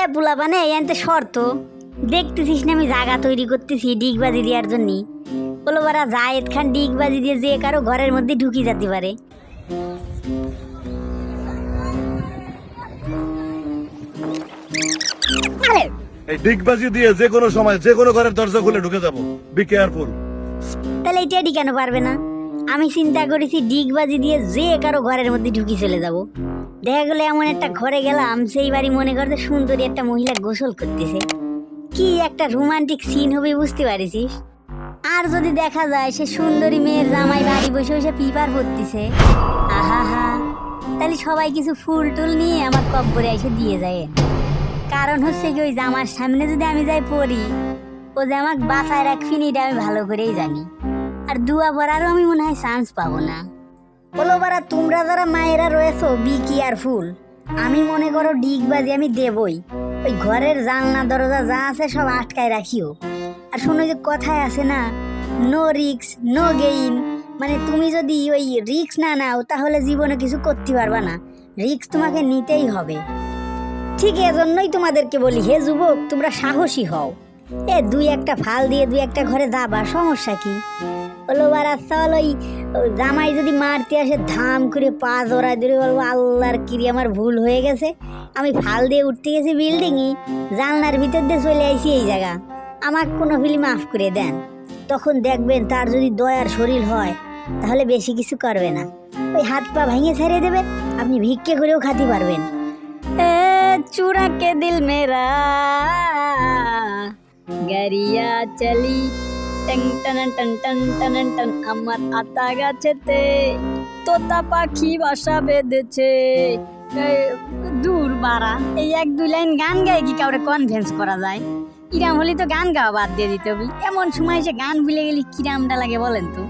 এ পোলা মানে এনতে শর্ত। দেখতেছিস না আমি জায়গা তৈরি করতেছি ডিগবাজি দেওয়ার জন্য। বলো বারা জায়েদ খান ডিগবাজি দিয়ে যে কারও ঘরের মধ্যে ঢুকি যেতে পারে। এই ডিগবাজি দিয়ে যে কোনো সময় যে কোনো ঘরের দরজা খুলে ঢুকে যাব। বি কেয়ারফুল তাহলে এটি কেন পারবে না? আমি চিন্তা করেছি ডিগবাজি দিয়ে যে কারও ঘরের মধ্যে ঢুকি চলে যাব। দেখা গেলো এমন একটা ঘরে গেলাম, সেই বাড়ি মনে করতে সুন্দরী একটা মহিলা গোসল করতেছে। কি একটা রোমান্টিক সিন হবে বুঝতে পারিস আর যদি দেখা যায় সে সুন্দরী মেয়ের জামাই বাড়ি বসে বসে পিপার পড়তেছে আহা হা তাহলে সবাই কিছু ফুল টুল নিয়ে আমার কব্বরে এসে দিয়ে যায়। কারণ হচ্ছে কি, ওই জামার সামনে যদি আমি যাই পড়ি, ও যে আমাকে বাঁচায় রাখবিনি এটা আমি ভালো করেই জানি। আর দুয়া পড়ারও আমি মনে হয় চান্স পাবো না। বলো বারা তোমরা যারা মায়েরা রয়েছো, বি কেয়ারফুল আমি মনে করো ডিগবাজি আমি দেবই। ওই ঘরের জানলা, দরজা যা আছে সব আটকায় রাখিও। আর শোনো যে কথায় আছে না নো রিক্স নো গেইন মানে তুমি যদি ওই রিক্স না নাও, তাহলে জীবনে কিছু করতে পারবা না। রিক্স তোমাকে নিতেই হবে। ঠিক এজন্যই তোমাদেরকে বলি, হে যুবক, তোমরা সাহসী হও। এ, দুই একটা ফাল দিয়ে দুই একটা ঘরে দাবা, সমস্যা কি? বলো বা রাস্তা ওই জামাই যদি মারতে আসে, ধাম করে পা জোড়া ধরে বলব, আল্লাহর কিরি, আমার ভুল হয়ে গেছে। আমি ফাল দিয়ে উঠতে গেছি বিল্ডিংয়ে জানলার ভিতর দিয়ে চলে আইছি এই জায়গা। আমার কোনো ফিলি মাফ করে দেন। তখন দেখবেন তার যদি দয়ার শরীর হয়, তাহলে বেশি কিছু করবে না। ওই হাত পা ভেঙে ছাড়িয়ে দেবে, আপনি ভিক্ষে করেও খাতে পারবেন। চূড়াকে দিল মেরা? গরিয়া চলি টং টন টন টন টন টন আমার আতা গাছেতে তোতা পাখি বাসা বেঁধেছে দূর বাড়া এই এক দুই লাইন গান গায়ে কি কাউরে কনভেন্স করা যায় ইরাম হলে তো গান গাওয়া বাদ দিয়ে দিতে হবে এমন সময় এসে গান ভুলে গেলি কিরামটা লাগে বলেন তো